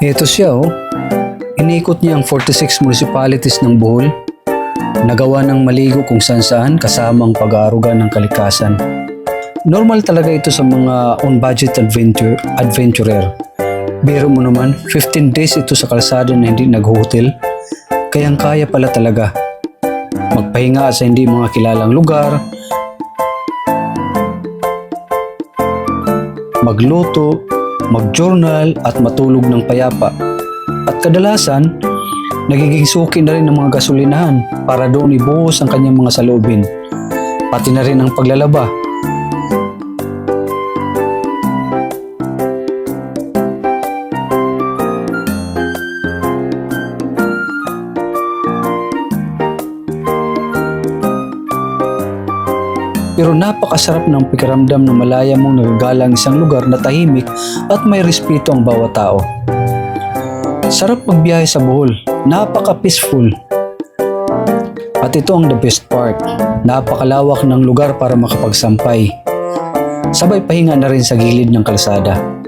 Ito siya oh. Inikot niya ang 46 municipalities ng Bohol. Nagawa ng maligo kung saan saan kasama ang pag-aaruga ng kalikasan. Normal talaga ito sa mga on-budget adventure, adventurer. Biro mo naman, 15 days ito sa kalsada na hindi nag-hotel. Kayang kaya pala talaga. Magpahinga sa hindi mga kilalang lugar, magluto, mag-journal at matulog ng payapa. At kadalasan, nagiging suki na rin ng mga gasolinahan para doon ibuhos ang kanyang mga salubin. Pati na rin ang paglalaba. Pero napakasarap ng pakiramdam na malaya mong nagagalang isang lugar na tahimik at may respeto ang bawat tao. Sarap magbiyahe sa Bohol. Napaka-peaceful. At ito ang the best part. Napakalawak ng lugar para makapagsampay. Sabay pahinga na rin sa gilid ng kalsada.